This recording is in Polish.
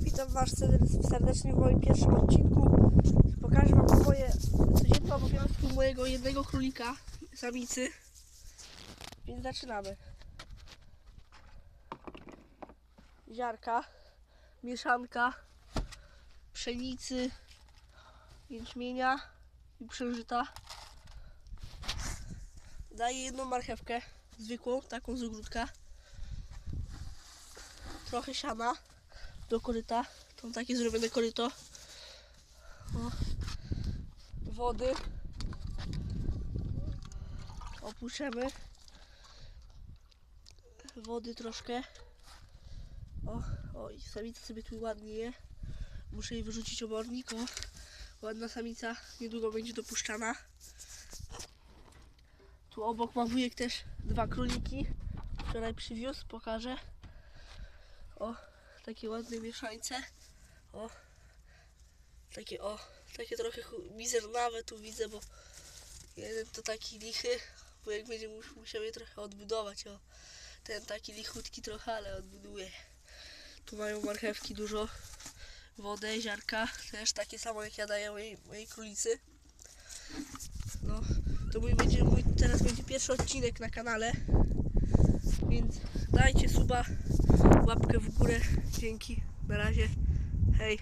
Witam Was serde- serdecznie w moim pierwszym odcinku. Pokażę Wam moje codzienne obowiązki mojego jednego królika, samicy. Więc zaczynamy. Ziarka, mieszanka, pszenicy, jęczmienia i przężyta. Daję jedną marchewkę, zwykłą, taką z ogródka. Trochę siana do koryta. Tam takie zrobione koryto. O. Wody. Opuszczemy. Wody troszkę. O, o i samica sobie tu ładnie je. Muszę jej wyrzucić obornik. O, ładna samica niedługo będzie dopuszczana. Tu obok ma wujek też dwa króliki. Wczoraj przywiózł, pokażę. O, takie ładne mieszańce. O, takie o, takie trochę mizernawe tu widzę, bo jeden to taki lichy, bo jak będzie mus- musiał je trochę odbudować, o. Ten taki lichutki trochę, ale odbuduje. Tu mają marchewki dużo, wodę, ziarka, też takie samo jak ja daję mojej, mojej królicy. No, to mój będzie, mój teraz będzie pierwszy odcinek na kanale, więc dajcie suba, łapkę w górę. Dzięki. Na razie. Hej.